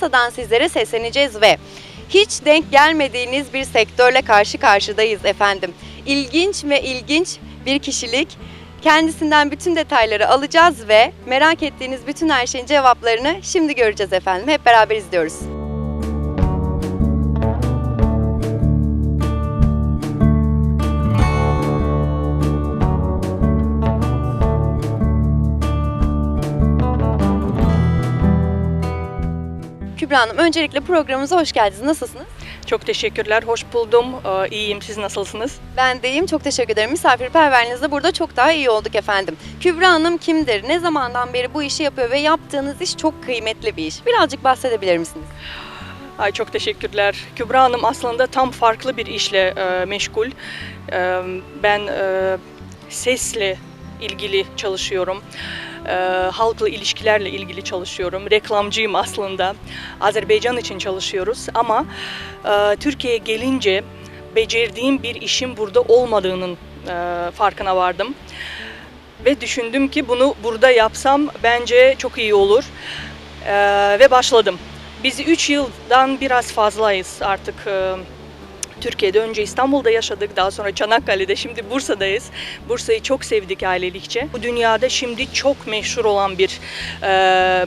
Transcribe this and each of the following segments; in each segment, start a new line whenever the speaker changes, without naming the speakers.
Bursa'dan sizlere sesleneceğiz ve hiç denk gelmediğiniz bir sektörle karşı karşıdayız efendim. İlginç ve ilginç bir kişilik. Kendisinden bütün detayları alacağız ve merak ettiğiniz bütün her şeyin cevaplarını şimdi göreceğiz efendim. Hep beraber izliyoruz. Kübra Hanım öncelikle programımıza hoş geldiniz. Nasılsınız?
Çok teşekkürler, hoş buldum. Ee, İyiyim, siz nasılsınız?
Ben de iyiyim. Çok teşekkür ederim. Misafirperverliğinizde burada çok daha iyi olduk efendim. Kübra Hanım kimdir? Ne zamandan beri bu işi yapıyor ve yaptığınız iş çok kıymetli bir iş. Birazcık bahsedebilir misiniz?
Ay çok teşekkürler. Kübra Hanım aslında tam farklı bir işle e, meşgul. E, ben e, sesle ilgili çalışıyorum. E, halkla ilişkilerle ilgili çalışıyorum. Reklamcıyım aslında. Azerbaycan için çalışıyoruz ama e, Türkiye'ye gelince becerdiğim bir işin burada olmadığının e, farkına vardım. Ve düşündüm ki bunu burada yapsam bence çok iyi olur. E, ve başladım. Biz 3 yıldan biraz fazlayız artık e, Türkiye'de. Önce İstanbul'da yaşadık, daha sonra Çanakkale'de, şimdi Bursa'dayız. Bursa'yı çok sevdik ailelikçe. Bu dünyada şimdi çok meşhur olan bir e,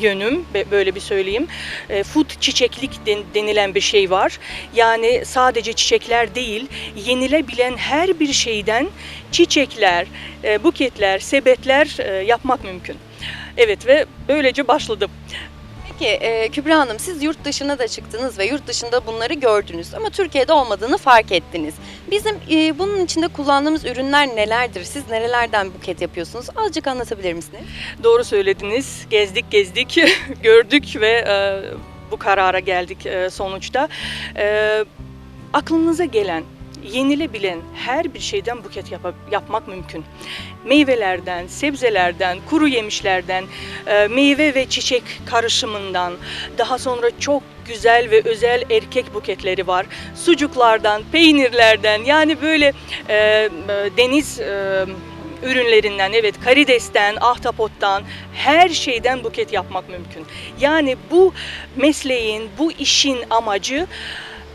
yönüm, böyle bir söyleyeyim. E, food çiçeklik den- denilen bir şey var. Yani sadece çiçekler değil, yenilebilen her bir şeyden çiçekler, e, buketler, sebetler e, yapmak mümkün. Evet ve böylece başladım.
Peki e, Kübra Hanım siz yurt dışına da çıktınız ve yurt dışında bunları gördünüz ama Türkiye'de olmadığını fark ettiniz. Bizim e, bunun içinde kullandığımız ürünler nelerdir? Siz nerelerden buket yapıyorsunuz? Azıcık anlatabilir misiniz?
Doğru söylediniz. Gezdik gezdik, gördük ve e, bu karara geldik e, sonuçta. E, aklınıza gelen, yenilebilen her bir şeyden buket yapa- yapmak mümkün. Meyvelerden, sebzelerden, kuru yemişlerden, e, meyve ve çiçek karışımından, daha sonra çok güzel ve özel erkek buketleri var. Sucuklardan, peynirlerden yani böyle e, e, deniz e, ürünlerinden evet karidesten, ahtapottan her şeyden buket yapmak mümkün. Yani bu mesleğin, bu işin amacı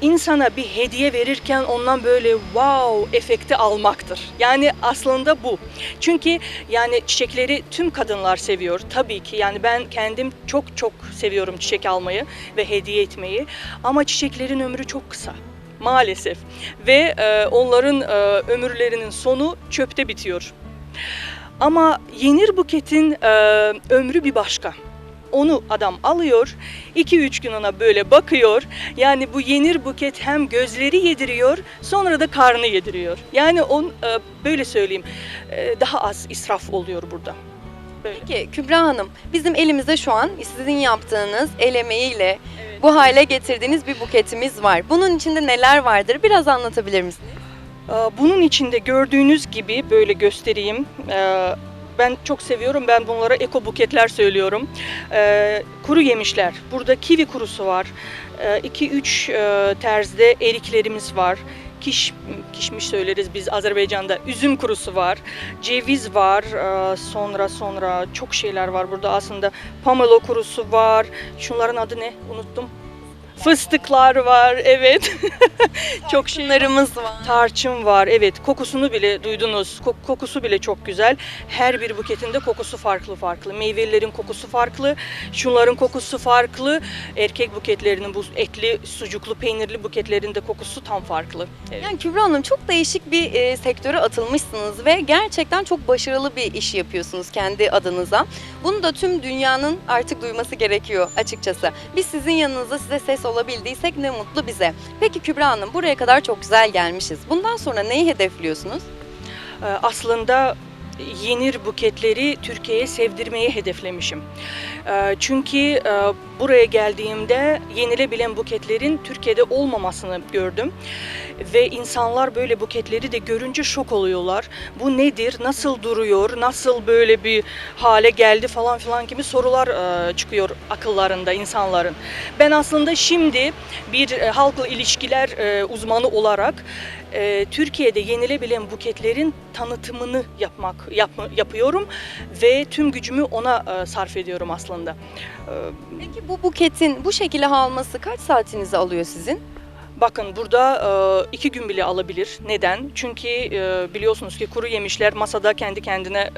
insana bir hediye verirken ondan böyle wow efekti almaktır. Yani aslında bu. Çünkü yani çiçekleri tüm kadınlar seviyor tabii ki. Yani ben kendim çok çok seviyorum çiçek almayı ve hediye etmeyi. Ama çiçeklerin ömrü çok kısa maalesef ve e, onların e, ömürlerinin sonu çöpte bitiyor. Ama yenir buketin e, ömrü bir başka. Onu adam alıyor, 2-3 gün ona böyle bakıyor. Yani bu yenir buket hem gözleri yediriyor, sonra da karnı yediriyor. Yani on e, böyle söyleyeyim, e, daha az israf oluyor burada. Böyle.
Peki Kübra Hanım bizim elimizde şu an sizin yaptığınız el emeğiyle bu hale getirdiğiniz bir buketimiz var. Bunun içinde neler vardır? Biraz anlatabilir misiniz?
Ee, Bunun içinde gördüğünüz gibi böyle göstereyim. Ee, Ben çok seviyorum. Ben bunlara eko buketler söylüyorum. Ee, Kuru yemişler. Burada kivi kurusu var. 2-3 terzde eriklerimiz var. Kiş, kişmiş söyleriz biz Azerbaycan'da. Üzüm kurusu var. Ceviz var. Ee, Sonra sonra çok şeyler var burada aslında. Pamelo kurusu var. Şunların adı ne? Unuttum. Fıstıklar var. Evet. çok şey.
Şunlarımız var.
Tarçın var evet kokusunu bile duydunuz Kok- kokusu bile çok güzel her bir buketinde kokusu farklı farklı meyvelerin kokusu farklı şunların kokusu farklı erkek buketlerinin bu etli sucuklu peynirli buketlerinde kokusu tam farklı evet.
Yani Kübra Hanım çok değişik bir e, sektöre atılmışsınız ve gerçekten çok başarılı bir iş yapıyorsunuz kendi adınıza. Bunu da tüm dünyanın artık duyması gerekiyor açıkçası. Biz sizin yanınızda size ses olabildiysek ne mutlu bize. Peki Kübra Hanım buraya kadar çok güzel gelmişiz. Bundan sonra neyi hedefliyorsunuz?
Ee, aslında yenir buketleri Türkiye'ye sevdirmeyi hedeflemişim. Ee, Çünkü e, buraya geldiğimde yenilebilen buketlerin Türkiye'de olmamasını gördüm. Ve insanlar böyle buketleri de görünce şok oluyorlar. Bu nedir, nasıl duruyor, nasıl böyle bir hale geldi falan filan gibi sorular e, çıkıyor akıllarında insanların. Ben aslında şimdi bir e, halkla ilişkiler uzmanı olarak Türkiye'de yenilebilen buketlerin tanıtımını yapmak yapma- yapıyorum ve tüm gücümü ona e, sarf ediyorum aslında. E,
Peki bu buketin bu şekilde alması kaç saatinizi alıyor sizin?
Bakın burada e, iki gün bile alabilir. Neden? Çünkü e, biliyorsunuz ki kuru yemişler masada kendi kendine e,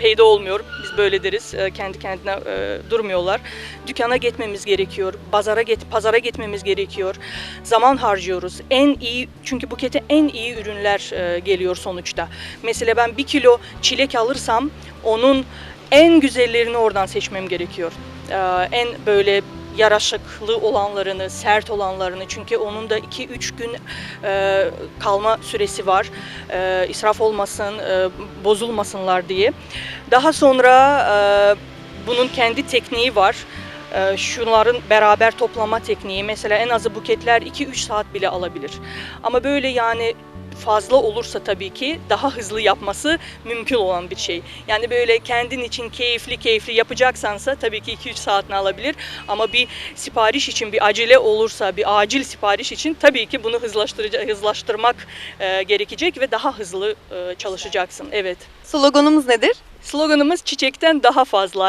peyda olmuyor. Biz böyle deriz. E, kendi kendine e, durmuyorlar. Dükkana gitmemiz gerekiyor. Pazara git pazara gitmemiz gerekiyor. Zaman harcıyoruz. En iyi çünkü bukete en iyi ürünler e, geliyor sonuçta. Mesela ben bir kilo çilek alırsam onun en güzellerini oradan seçmem gerekiyor. E, en böyle yaraşıklı olanlarını, sert olanlarını çünkü onun da 2-3 gün e, kalma süresi var. E, israf olmasın, e, bozulmasınlar diye. Daha sonra e, bunun kendi tekniği var. E, şunların beraber toplama tekniği mesela en azı buketler 2-3 saat bile alabilir. Ama böyle yani fazla olursa tabii ki daha hızlı yapması mümkün olan bir şey. Yani böyle kendin için keyifli keyifli yapacaksansa tabii ki 2-3 saatini alabilir. Ama bir sipariş için bir acele olursa, bir acil sipariş için tabii ki bunu hızlaştıracak, hızlaştırmak e, gerekecek ve daha hızlı e, çalışacaksın. Evet.
Sloganımız nedir?
Sloganımız çiçekten daha fazla.